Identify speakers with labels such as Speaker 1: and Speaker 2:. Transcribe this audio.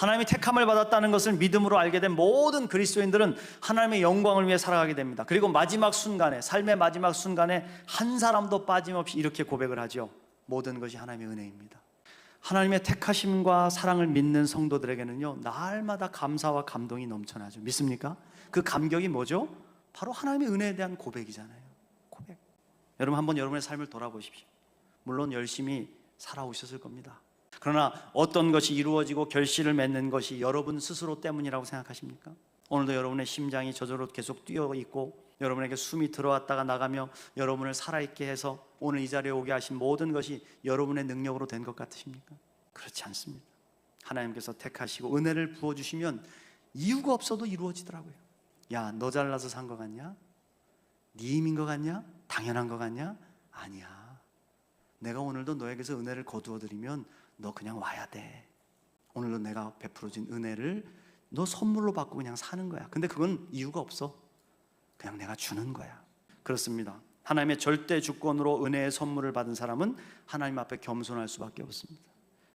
Speaker 1: 하나님이 택함을 받았다는 것을 믿음으로 알게 된 모든 그리스도인들은 하나님의 영광을 위해 살아가게 됩니다. 그리고 마지막 순간에 삶의 마지막 순간에 한 사람도 빠짐없이 이렇게 고백을 하죠. 모든 것이 하나님의 은혜입니다. 하나님의 택하심과 사랑을 믿는 성도들에게는요 날마다 감사와 감동이 넘쳐나죠. 믿습니까? 그 감격이 뭐죠? 바로 하나님의 은혜에 대한 고백이잖아요. 고백. 여러분 한번 여러분의 삶을 돌아보십시오. 물론 열심히 살아오셨을 겁니다. 그러나 어떤 것이 이루어지고 결실을 맺는 것이 여러분 스스로 때문이라고 생각하십니까? 오늘도 여러분의 심장이 저절로 계속 뛰어 있고 여러분에게 숨이 들어왔다가 나가며 여러분을 살아있게 해서 오늘 이 자리에 오게 하신 모든 것이 여러분의 능력으로 된 것 같으십니까? 그렇지 않습니다. 하나님께서 택하시고 은혜를 부어 주시면 이유가 없어도 이루어지더라고요. 야, 너 잘나서 산거 같냐? 네 힘인 거 같냐? 당연한 거 같냐? 아니야. 내가 오늘도 너에게서 은혜를 거두어 드리면 너 그냥 와야 돼. 오늘도 내가 베풀어 준 은혜를 너 선물로 받고 그냥 사는 거야. 근데 그건 이유가 없어. 그냥 내가 주는 거야. 그렇습니다. 하나님의 절대 주권으로 은혜의 선물을 받은 사람은 하나님 앞에 겸손할 수밖에 없습니다.